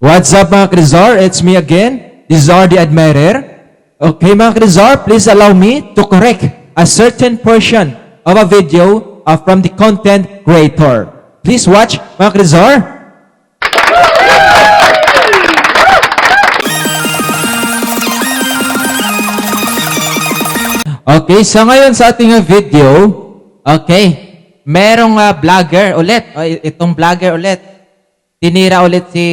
What's up mga Krizar? It's me again, Rizar the Admirer. Okay mga Krizar, please allow me to correct a certain portion of a video uh, from the content creator. Please watch mga Krizar. Okay, so ngayon sa ating video, okay, merong uh, vlogger ulit, o, itong vlogger ulit, tinira ulit si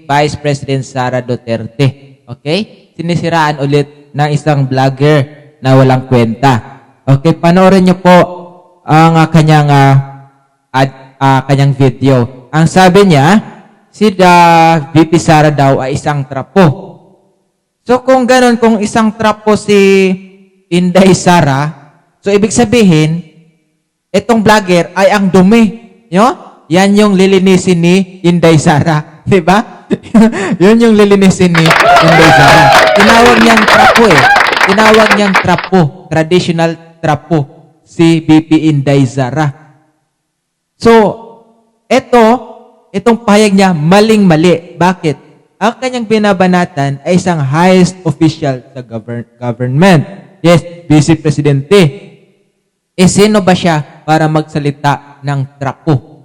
Vice President Sara Duterte. Okay? Sinisiraan ulit ng isang vlogger na walang kwenta. Okay, panoorin niyo po ang uh, kanyang uh, ad, uh, kanyang video. Ang sabi niya, si uh, VP Sara daw ay isang trapo. So kung ganun, kung isang trapo si Inday Sara, so ibig sabihin, itong vlogger ay ang dumi. Yo? Yan yung lilinisin ni Inday Sara. Di ba? Yun yung lilinisin ni Inday Sara. Tinawag niyang trapo eh. Tinawag niyang trapo. Traditional trapo. Si BP Inday Sara. So, ito, itong pahayag niya, maling-mali. Bakit? Ang kanyang binabanatan ay isang highest official sa govern- government. Yes, Vice Presidente. Eh, sino ba siya para magsalita ng trapo?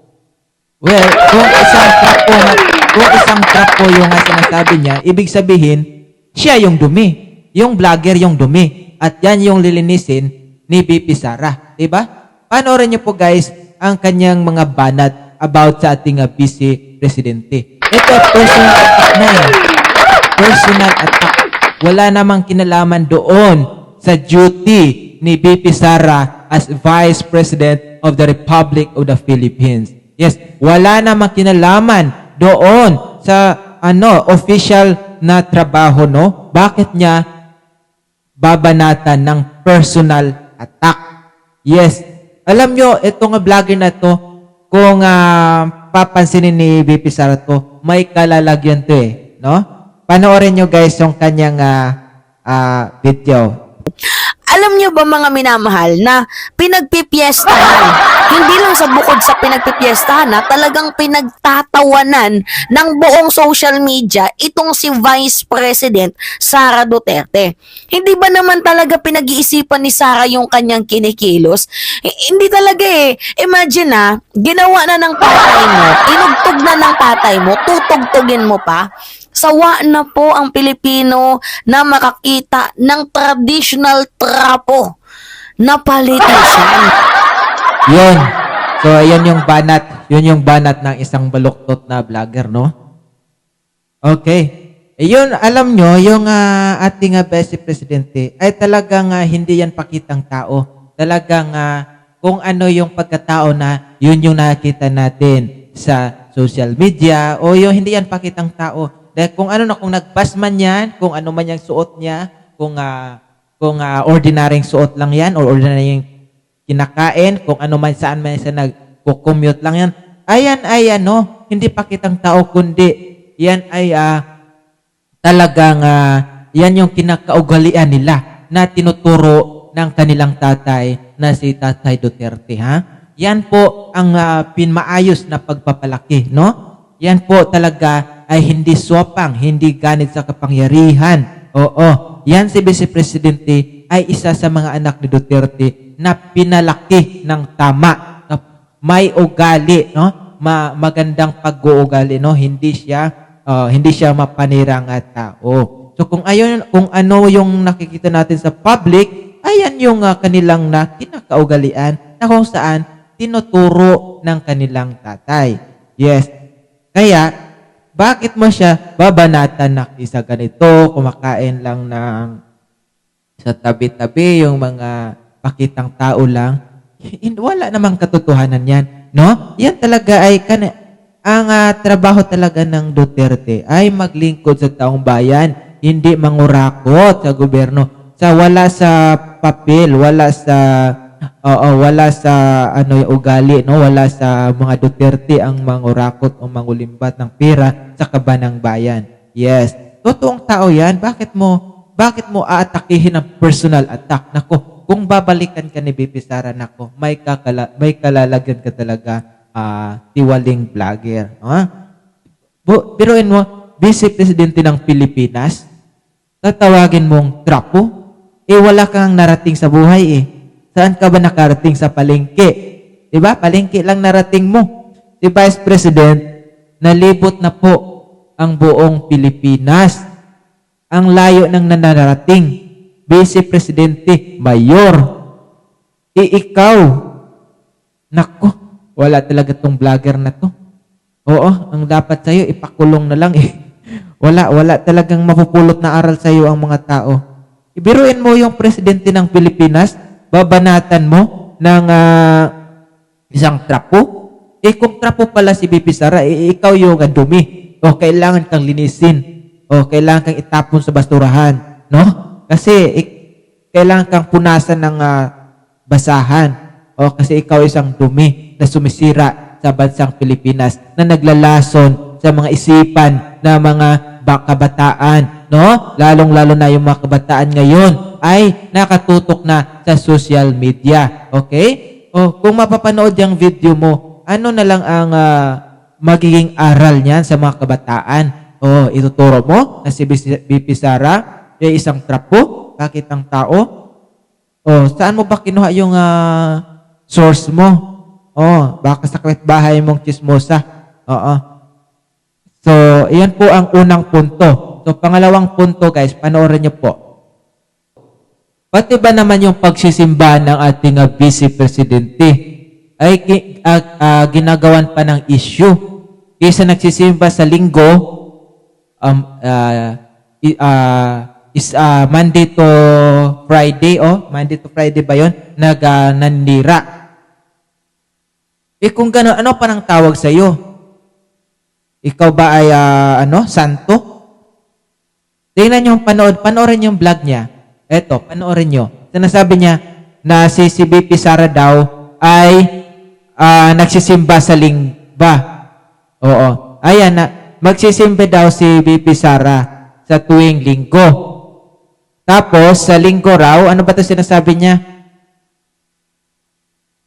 Well, kung isang trapo, nga- kung isang trapo yung nga sinasabi niya, ibig sabihin, siya yung dumi. Yung vlogger yung dumi. At yan yung lilinisin ni BP Sara. Diba? Panoorin niyo po guys ang kanyang mga banat about sa ating vice presidente. Ito, personal attack na eh. Personal attack. Wala namang kinalaman doon sa duty ni BP Sara as Vice President of the Republic of the Philippines. Yes, wala namang kinalaman doon sa ano official na trabaho no. Bakit niya babanatan ng personal attack? Yes. Alam nyo, itong vlogger na to, kung ah, papansinin ni BP Sara to, may kalalagyan to eh. No? Panoorin nyo guys yung kanyang ah, ah, video. Alam niyo ba mga minamahal na pinagpipiestahan, hindi lang sa bukod sa pinagpipiestahan na talagang pinagtatawanan ng buong social media itong si Vice President Sara Duterte. Hindi ba naman talaga pinag-iisipan ni Sara yung kanyang kinikilos? Hindi talaga eh. Imagine na, ginawa na ng tatay mo, inugtog na ng tatay mo, tutugtugin mo pa. Sawa na po ang Pilipino na makakita ng traditional trapo na politician. Yun. So, ayan yung banat. Yun yung banat ng isang baluktot na vlogger, no? Okay. Eh, yun, alam nyo, yung ah, ating uh, Vice Presidente ay talagang ah, hindi yan pakitang tao. Talagang ah, kung ano yung pagkatao na yun yung nakita natin sa social media o yung hindi yan pakitang tao. Dahil kung ano na, kung nagbas man yan, kung ano man yung suot niya, kung ah, kung ah, ordinaryong suot lang yan or ordinaryong kinakain, kung ano man saan man siya nag-commute lang yan. Ayan ay ano, hindi pakitang tao kundi yan ay ah, talagang ah, yan yung kinakaugalian nila na tinuturo ng kanilang tatay na si Tatay Duterte, ha? Yan po ang ah, pinmaayos na pagpapalaki, no? Yan po talaga ay hindi swapang, hindi ganit sa kapangyarihan. Oo, yan si Vice Presidente ay isa sa mga anak ni Duterte na pinalaki ng tama, may ugali, no? Ma magandang pag-uugali, no? Hindi siya uh, hindi siya mapanirang at tao. So kung ayon kung ano yung nakikita natin sa public, ayan yung uh, kanilang na kinakaugalian na kung saan tinuturo ng kanilang tatay. Yes. Kaya bakit mo siya babanatan na isa ganito, kumakain lang ng sa tabi-tabi yung mga pakitang tao lang? Wala namang katotohanan yan. No? Yan talaga ay kan ang ah, trabaho talaga ng Duterte ay maglingkod sa taong bayan, hindi mangurakot sa gobyerno. Sa wala sa papel, wala sa Oo, wala sa ano yung ugali, no? Wala sa mga Duterte ang mangurakot o mangulimbat ng pera sa kabanang bayan. Yes. Totoong tao 'yan. Bakit mo bakit mo aatakihin ng personal attack? Nako, kung babalikan ka ni BP Sara nako, may kakala, may kalalagyan ka talaga ah, tiwaling vlogger, ha? Bu, biruin mo, Vice Presidente ng Pilipinas, tatawagin mong trapo, eh wala kang narating sa buhay eh. Saan ka ba nakarating sa palengke? Diba? Palengke lang narating mo. Si Vice President, nalibot na po ang buong Pilipinas. Ang layo ng nanarating. Vice Presidente, Mayor. E ikaw, nako, wala talaga tong vlogger na to. Oo, ang dapat sa'yo, ipakulong na lang eh. Wala, wala talagang mapupulot na aral sa'yo ang mga tao. Ibiruin mo yung presidente ng Pilipinas, babanatan mo ng ah, isang trapo. Eh kung trapo pala si BP Sara, eh, ikaw yung dumi. O kailangan kang linisin. O kailangan kang itapon sa basturahan. No? Kasi eh, kailangan kang punasan ng ah, basahan. O kasi ikaw isang dumi na sumisira sa bansang Pilipinas na naglalason sa mga isipan ng mga ba- kabataan, no? Lalong-lalo na yung mga kabataan ngayon ay nakatutok na sa social media. Okay? O kung mapapanood yung video mo, ano na lang ang ah, magiging aral niyan sa mga kabataan? O ituturo mo na si BP Sara ay isang trapo, kakit ang tao, Oh, saan mo ba kinuha yung ah, source mo? Oh, baka sa bahay mong chismosa. Oo. So, iyan po ang unang punto. So, pangalawang punto, guys, panoorin niyo po. Pati ba naman yung pagsisimba ng ating ah, vice presidente ay ah, ah, ginagawan pa ng issue. Isa nagsisimba sa linggo, um, i- ah, is ah, Monday to Friday, oh, Monday to Friday ba yun? Nag, ah, nandira. Eh kung gano'n, ano pa nang tawag sa iyo? Ikaw ba ay ah, ano, santo? Tingnan niyo yung panood, panoorin yung vlog niya. Eto, panoorin niyo. Sinasabi niya na si si BP Sara daw ay ah, nagsisimba sa lingba. Oo. Ayan na, magsisimba daw si BP Sara sa tuwing linggo. Tapos, sa linggo raw, ano ba ito sinasabi niya?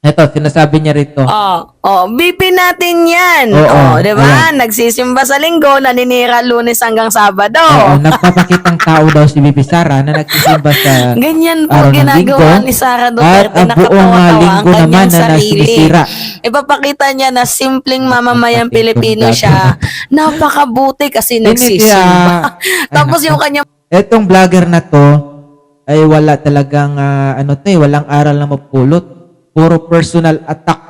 Ito, sinasabi niya rito. Oh, oh, BP natin yan. Oo, oh, di ba? Nagsisimba sa linggo, naninira lunes hanggang sabado. Oo, nagpapakitang tao daw si Bibi Sara na nagsisimba sa Ganyan po araw ng ginagawa linggo. ni Sara At Duterte. ang buong ah, Nakatawa-tawa linggo ang naman kanyang na sarili. nasinisira. Ipapakita niya na simpleng mamamayang Pilipino siya. Napakabuti kasi nagsisimba. kaya- Tapos Ay, yung kanyang Etong vlogger na to ay wala talagang ah, ano to eh, walang aral na mapulot. Puro personal attack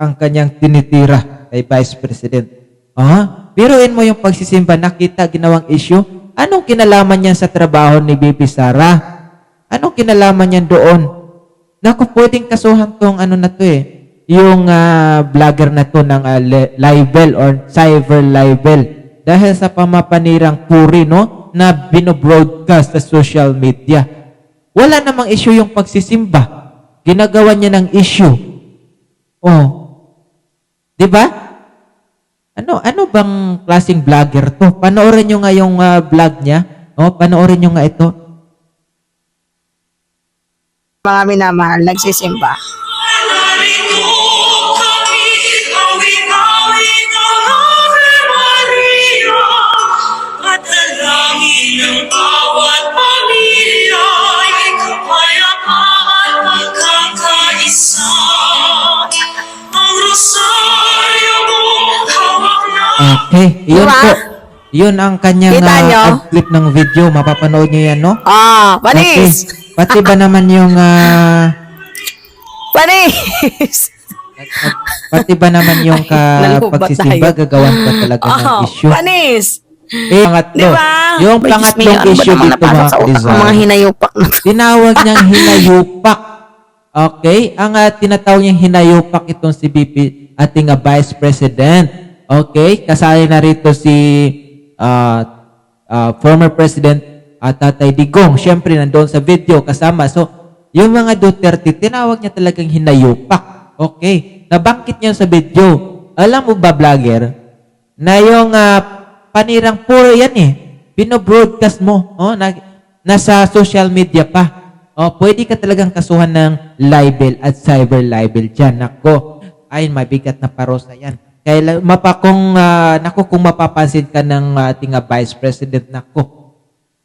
ang kanyang tinitira kay Vice President. Ah, biruin mo yung pagsisimba, nakita ginawang issue. Anong kinalaman niyan sa trabaho ni BP Sara? Anong kinalaman niyan doon? Naku, pwedeng kasuhan tong ano na to eh. Yung ah, vlogger na to ng li- libel or cyber libel. Dahil sa pamapanirang puri, no? Na binobroadcast sa social media. Wala namang issue yung pagsisimba. Ginagawa niya ng issue. Oh. 'Di ba? Ano ano bang klaseng vlogger to? Panoorin niyo nga yung ah, vlog niya. Oh, panoorin niyo nga ito. mga minamahal nagsisimba. Okay, yun Diba? po. Yun ang kanyang Kita ah, nyo? clip ng video. Mapapanood niyo yan, no? Ah, panis! Okay. Pati ba naman yung ah, Panis! pati ba naman yung ka pagsisimba gagawan pa talaga ng Oh, issue? panis! Eh, pangatlo. Di ba? Yung pangatlong issue dito mga ng Krizal. mga hinayupak na to? Tinawag niyang hinayupak. Okay? Ang uh, tinatawag niyang hinayupak itong si BP, ating ah, Vice President. Okay? Kasali na rito si ah, ah, former President at Tatay Digong. Siyempre, nandoon sa video kasama. So, yung mga Duterte, tinawag niya talagang hinayupak. Okay? Nabangkit niya sa video. Alam mo ba, vlogger, na yung ah, panirang puro yan eh. Binobroadcast mo. Oh, na, nasa social media pa. Oh, pwede ka talagang kasuhan ng libel at cyber libel dyan. Nako, ay mabigat na parosa yan. Kaya mapa kung ah, nako kung mapapansin ka ng ating ah, Vice President nako,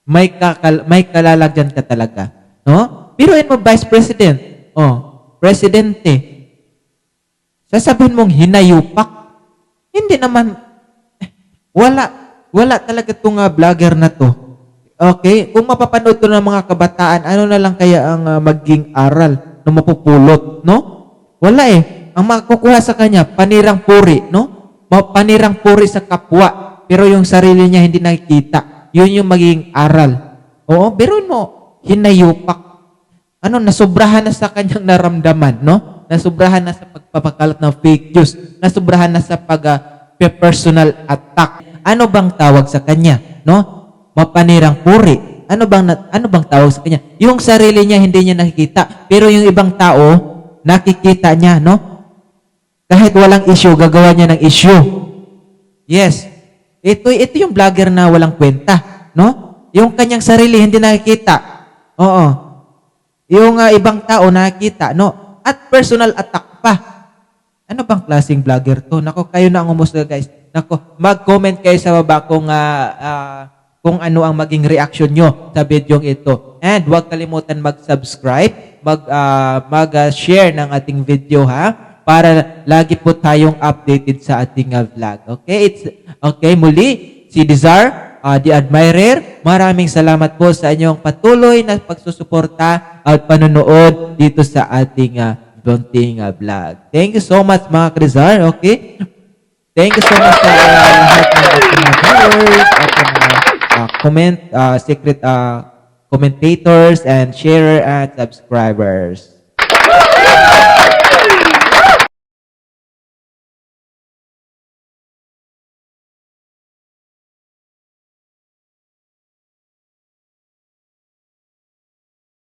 may kakal may kalalagyan ka talaga, no? Biruin mo Vice President. Oh, presidente. Sasabihin mong hinayupak. Hindi naman eh, wala wala talaga tong ah, vlogger na to. Okay, kung mapapanood to ng mga kabataan, ano na lang kaya ang ah, maging aral na mapupulot, no? Wala eh. Ang makukuha sa kanya, panirang puri, no? Panirang puri sa kapwa, pero yung sarili niya hindi nakikita. Yun yung magiging aral. Oo, pero mo, hinayupak. Ano, nasobrahan na sa kanyang naramdaman, no? Nasobrahan na sa pagpapakalat ng fake news. Nasobrahan na sa pag ah, personal attack. Ano bang tawag sa kanya, no? Mapanirang puri. Ano bang ano bang tawag sa kanya? Yung sarili niya hindi niya nakikita, pero yung ibang tao nakikita niya, no? Kahit walang issue, gagawa niya ng issue. Yes. Ito ito yung vlogger na walang kwenta, no? Yung kanyang sarili hindi nakikita. Oo. Yung ah, ibang tao nakikita, no? At personal attack pa. Ano bang klaseng vlogger to? Nako, kayo na ang umusga, guys. Nako, mag-comment kayo sa baba kung ah, ah, kung ano ang maging reaction nyo sa video ito. And huwag kalimutan mag-subscribe, mag, ah, mag-share ng ating video, ha? Para lagi po tayong updated sa ating ah, vlog. Okay? It's, okay, muli, si Dizar, ah, The Admirer, maraming salamat po sa inyong patuloy na pagsusuporta at panonood dito sa ating uh, ah, vlog. Thank you so much mga Krizar, okay? Thank you so much sa uh, lahat ng mga viewers, ating mga uh, comment, uh, secret uh, commentators, and sharer and subscribers.